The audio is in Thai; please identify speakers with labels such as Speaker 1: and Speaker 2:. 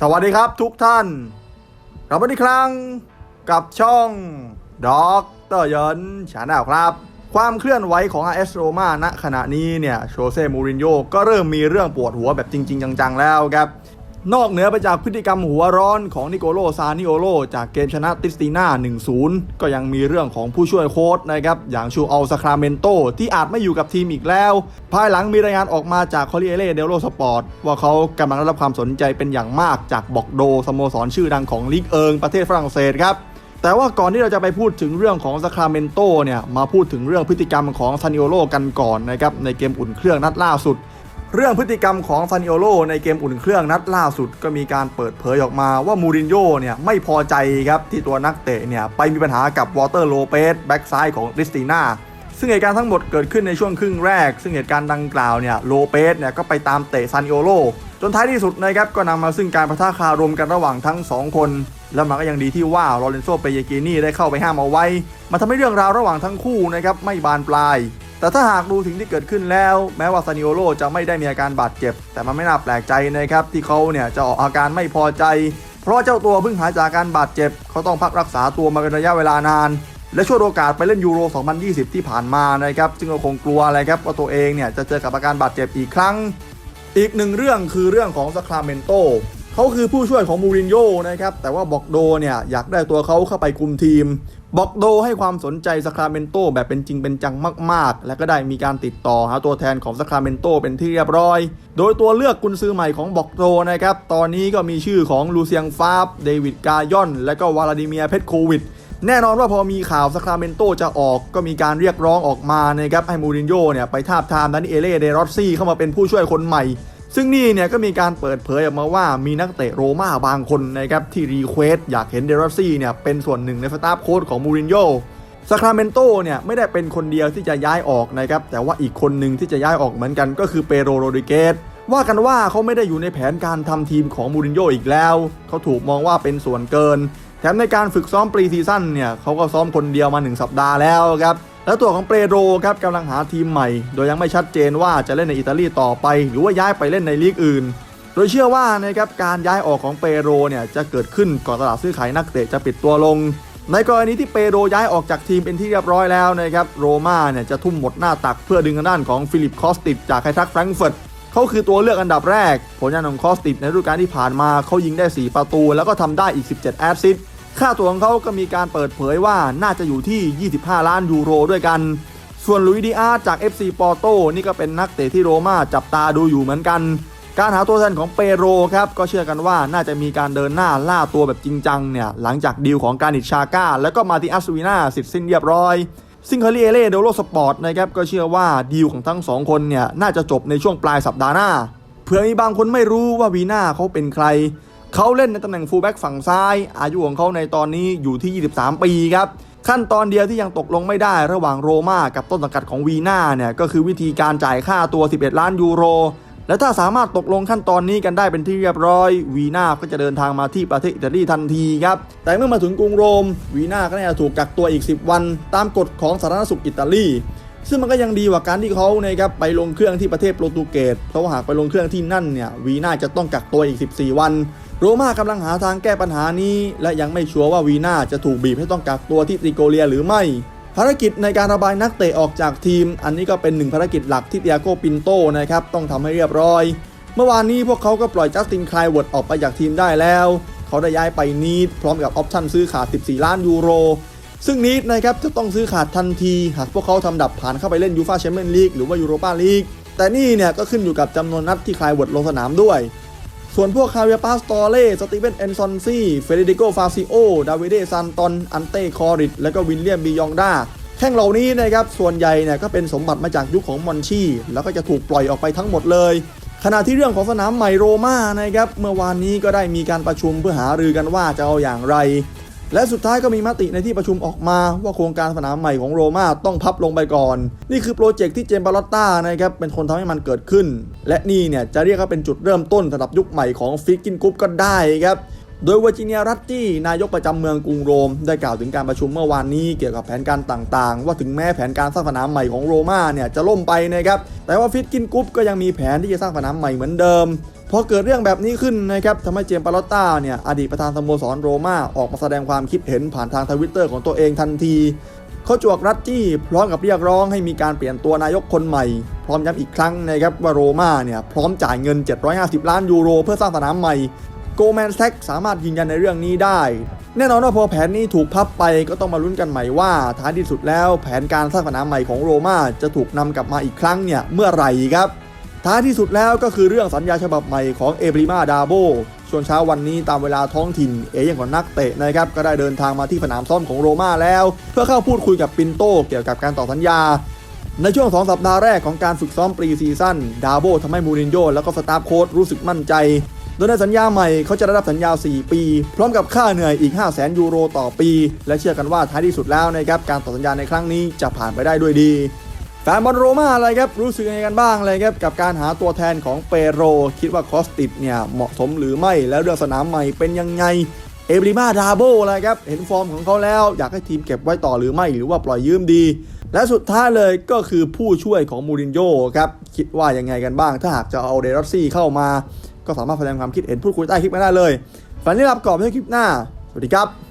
Speaker 1: สวัสดีครับทุกท่านกลับมาอีกครั้งกับช่องด็อกเตอร์ยนชาแนลครับ ความเคลื่อนไหวของ AS Roma ณขณะนี้เนี่ยโชเซ่มูรินโญ่ก็เริ่มมีเรื่องปวดหัวแบบจริง ๆ จัง ๆ แล้วครับ นอกเหนือไปจากพฤติกรรมหัวร้อนของนิโกโลซานิโอโลจากเกมชนะติสติน่า 1-0 ก็ยังมีเรื่องของผู้ช่วยโค้ชนะครับ อย่างชูอัลซาคราเมนโตที่อาจไม่อยู่กับทีมอีกแล้ว ภายหลังมีรายงานออกมาจากคอริเอเล่เดลโลสปอร์ตว่าเขากำลังได้รับความสนใจเป็นอย่างมากจากบอกโดสโมสรชื่อดังของลีกเอิงประเทศฝรั่งเศสครับแต่ว่าก่อนที่เราจะไปพูดถึงเรื่องของซาคราเมนโตเนี่ยมาพูดถึงเรื่องพฤติกรรมของซานิโอโลกันก่อนนะครับในเกมอุ่นเครื่องนัดล่าสุด เรื่องพฤติกรรมของซานิโอโลในเกมอุ่นเครื่องนัดล่าสุดก็มีการเปิดเผยออกมาว่ามูรินโญ่เนี่ยไม่พอใจครับที่ตัวนักเตะเนี่ยไปมีปัญหากับวอเตอร์โลเปสแบ็กซ้ายของริสติน่าซึ่งเหตุการณ์ทั้งหมดเกิดขึ้นในช่วงครึ่งแรก ซึ่งเหตุการณ์ดังกล่าวเนี่ยโลเปสเนี่ยก็ไปตามเตะซานิโอโลจนท้ายที่สุดนะครับก็นำมาซึ่งการประทะคารมกันระหว่างทั้งสองคน แล้วมันก็ยังดีที่ว่าลอเรนโซเปเยกินี่ได้เข้าไปห้ามเอาไว้มันทำให้เรื่องราวระหว่างทั้งคู่นะครับไม่บานปลาย แต่ถ้าหากดูถึงที่เกิดขึ้นแล้ว แม้ว่าซานิโอโลจะไม่ได้มีอาการบาดเจ็บ แต่มันไม่น่าแปลกใจนะครับที่เขาเนี่ยจะออกอาการไม่พอใจ เพราะเจ้าตัวเพิ่งหายจากการบาดเจ็บ เขาต้องพักรักษาตัวมาเป็นระยะเวลานาน และช่วยโอกาสไปเล่นยูโร 2020 ที่ผ่านมานะครับซึ่งก็คงกลัวอะไรครับว่าตัวเองเนี่ยจะเจอกับอาการบาดเจ็บอีกครั้ง อีกหนึ่งเรื่องคือเรื่องของซาคราเมนโต เขาคือผู้ช่วยของมูรินโญ่นะครับ แต่ว่าบอกโดเนี่ยอยากได้ตัวเขาเข้าไปคุมทีม บอกโดให้ความสนใจซาคราเมนโตแบบเป็นจริงเป็นจังมาก ๆ และก็ได้มีการติดต่อหาตัวแทนของซาคราเมนโตเป็นที่เรียบร้อย โดยตัวเลือกกุนซือใหม่ของบอกโดนะครับ ตอนนี้ก็มีชื่อของลูเซียงฟาบ เดวิดกายอน และก็วลาดิเมียเพชโควิดแน่นอนว่าพอมีข่าวซาคราเมนโตจะออกก็มีการเรียกร้องออกมานะครับให้มูรินโญ่เนี่ยไปทาบทามดานิเอเล่เดรอซี่เข้ามาเป็นผู้ช่วยคนใหม่ ซึ่งนี่เนี่ยก็มีการเปิดเผยออกมาว่ามีนักเตะโรม่าบางคนนะครับที่รีเควสอยากเห็นเดรอซี่เนี่ยเป็นส่วนหนึ่งในสตาฟโค้ชของมูรินโญ่ซาคราเมนโตเนี่ยไม่ได้เป็นคนเดียวที่จะย้ายออกนะครับแต่ว่าอีกคนหนึ่งที่จะย้ายออกเหมือนกันก็คือเปโรโรดิเกสว่ากันว่าเขาไม่ได้อยู่ในแผนการทำทีมของมูรินโญ่อีกแล้ว เขาถูกมองว่าเป็นส่วนเกิน แถมในการฝึกซ้อมปรีซีซั่นเนี่ยเขาก็ซ้อมคนเดียวมา 1 สัปดาห์แล้วครับ แล้วตัวของเปโรครับกำลังหาทีมใหม่ โดยยังไม่ชัดเจนว่าจะเล่นในอิตาลีต่อไป หรือว่าย้ายไปเล่นในลีกอื่น โดยเชื่อว่านะครับการย้ายออกของเปโรเนี่ยจะเกิดขึ้นก่อนตลาดซื้อขายนักเตะจะปิดตัวลง ในกรณีที่เปโรย้ายออกจากทีมเป็นที่เรียบร้อยแล้วนะครับโรม่าเนี่ยจะทุ่มหมดหน้าตักเพื่อดึงด้านของฟิลิปคอสติดจากไคทักแฟรงก์เฟิร์ตเขาคือตัวเลือกอันดับแรก ผลงานของคอสติดในฤดูกาลที่ผ่านมาเขายิงได้ 4 ประตู แล้วก็ทำได้อีก 17 แอสซิสต์ ค่าตัวของเขาก็มีการเปิดเผยว่าน่าจะอยู่ที่ 25 ล้านยูโรด้วยกัน ส่วนลุยดิอาร์จาก FC ปอร์โตนี่ก็เป็นนักเตะที่โรม่าจับตาดูอยู่เหมือนกัน การหาตัวแทนของเปโรครับก็เชื่อกันว่าน่าจะมีการเดินหน้าล่าตัวแบบจริงจังเนี่ยหลังจากดีลของการนิชาก้า แล้วก็มาติอัสวีนาสิทธิ์สิ้นเรียบร้อยซึ่งคาริเอเล่เดโลสปอร์ตนะครับก็เชื่อว่าดีลของทั้งสองคนเนี่ยน่าจะจบในช่วงปลายสัปดาห์หน้า เผื่อมีบางคนไม่รู้ว่าวีน่าเขาเป็นใคร เขาเล่นในตำแหน่งฟูลแบ็กฝั่งซ้าย อายุของเขาในตอนนี้อยู่ที่ 23 ปีครับ ขั้นตอนเดียวที่ยังตกลงไม่ได้ระหว่างโรม่ากับต้นสังกัดของวีน่าเนี่ยก็คือวิธีการจ่ายค่าตัว 11 ล้านยูโร และถ้าสามารถตกลงขั้นตอนนี้กันได้เป็นที่เรียบร้อยวีน่าก็จะเดินทางมาที่ประเทศอิตาลีทันทีครับ แต่เมื่อมาถึงกรุงโรมวีน่าก็น่าจะถูกกักตัวอีก 10 วัน ตามกฎของสาธารณสุขอิตาลีซึ่งมันก็ยังดีกว่าการที่เขานะครับไปลงเครื่องที่ประเทศโปรตุเกสเพราะว่าหากไปลงเครื่องที่นั่นเนี่ยวีน่าจะต้องกักตัวอีก 14 วัน โรม่ากำลังหาทางแก้ปัญหานี้ และยังไม่ชัวร์ว่าวีนาจะถูกบีบให้ต้องกักตัวที่ติโกเลียหรือไม่ ภารกิจในการระบายนักเตะออกจากทีม อันนี้ก็เป็นหนึ่งภารกิจหลักที่เตียโกปินโตนะครับต้องทำให้เรียบร้อย เมื่อวานนี้พวกเขาก็ปล่อยจัสตินคลายเวิร์ดออกไปจากทีมได้แล้ว เขาได้ย้ายไปนีดพร้อมกับออปชั่นซื้อขาด 14 ล้านยูโร ซึ่งนีดนะครับจะต้องซื้อขาดทันที หากพวกเขาทำดับผ่านเข้าไปเล่นยูฟาแชมเปี้ยนลีกหรือว่ายูโรปาลีกแต่นี่เนี่ยก็ขึ้นอยู่กับจำนวนนัดที่คลายเวิร์ดลงสนามด้วย ส่วนพวกคาเวียปาสตอเล่สตีเวนเอนซอนซี่เฟเดริโกฟาซิโอ ดาวิเดซันตอน อันเต้คอริดและก็วินเลียมบียองดาแข้งเหล่านี้นะครับส่วนใหญ่เนี่ยก็เป็นสมบัติมาจากยุคของมอนชีแล้วก็จะถูกปล่อยออกไปทั้งหมดเลยขณะที่เรื่องของสนามใหม่โรม่านะครับเมื่อวานนี้ก็ได้มีการประชุมเพื่อหารือกันว่าจะเอาอย่างไร และสุดท้ายก็มีมติในที่ประชุมออกมาว่าโครงการสนามใหม่ของโรม่าต้องพับลงไปก่อน นี่คือโปรเจกต์ที่เจมบาลอตตานะครับเป็นคนทำให้มันเกิดขึ้น และนี่เนี่ยจะเรียกว่าเป็นจุดเริ่มต้นสำหรับยุคใหม่ของฟิกกินกรุ๊ปก็ได้ครับโดยวอร์จิเนียรัตตี้นายกประจำเมืองกรุงโรม ได้กล่าวถึงการประชุมเมื่อวานนี้เกี่ยวกับแผนการต่างๆ ว่าถึงแม้แผนการสร้างสนามใหม่ของโรม่าเนี่ยจะล่มไปนะครับแต่ว่าฟิตกินกรุ๊ปก็ยังมีแผนที่จะสร้างสนามใหม่เหมือนเดิม พอเกิดเรื่องแบบนี้ขึ้นนะครับทำให้เจมส์ปาลอตต้าเนี่ยอดีตประธานสโมสรโรม่าออกมาแสดงความคิดเห็นผ่านทางทวิตเตอร์ของตัวเองทันทีเขาจวกรัตจี้พร้อมกับเรียกร้องให้มีการเปลี่ยนตัวนายกคนใหม่ พร้อมย้ำอีกครั้งนะครับว่าโรม่าเนี่ยพร้อมจ่ายเงิน 750 ล้านยูโรเพื่อสร้างสนามใหม่โกลแมนแซกสามารถยืนยันในเรื่องนี้ได้ แน่นอนว่าพอแผนนี้ถูกพับไปก็ต้องมาลุ้นกันใหม่ว่าท้ายที่สุดแล้วแผนการสร้างสนามใหม่ของโรม่าจะถูกนำกลับมาอีกครั้งเนี่ยเมื่อไหร่ครับ ท้ายที่สุดแล้วก็คือเรื่องสัญญาฉบับใหม่ของเอบริมาดาโบส่วนเช้าวันนี้ตามเวลาท้องถิ่นเอย่นของนักเตะนะครับก็ได้เดินทางมาที่สนามซ้อมของโรม่าแล้ว เพื่อเข้าพูดคุยกับปินโตเกี่ยวกับการต่อสัญญา ในช่วง 2 สัปดาห์แรกของการฝึกซ้อมปรีซีซั่นดาโบทำให้มูรินโญ่แล้วก็สตาฟโค้ชรู้สึกมั่นใจ โดยในสัญญาใหม่เขาจะได้รับสัญญา 4 ปี พร้อมกับค่าเหนื่อยอีก 5 0 0 0 0 0 ยูโรต่อปี และเชื่อกันว่าท้ายที่สุดแล้วนะครับการต่อสัญญาในครั้งนี้จะผ่านไปได้ด้วยดี แฟนบอลโรม่าอะไรครับรู้สึกยังไงกันบ้างเลยครับกับการหาตัวแทนของเปโร คิดว่าคอสติดเนี่ยเหมาะสมหรือไม่แล้วเรื่องสนามใหม่เป็นยังไงเอบริมาดาโบอะไรครับเห็นฟอร์มของเขาแล้ว อยากให้ทีมเก็บไว้ต่อหรือไม่หรือว่าปล่อยยืมดี และสุดท้ายเลยก็คือผู้ช่วยของมูรินโญ่ครับคิดว่ายังไงกันบ้าง ถ้าหากจะเอาเดรอซี่เข้ามา ก็สามารถแสดงความคิดเห็นพูดคุยใต้คลิปมาได้เลยฝันนี้รับกรอบให้คลิปหน้า สวัสดีครับ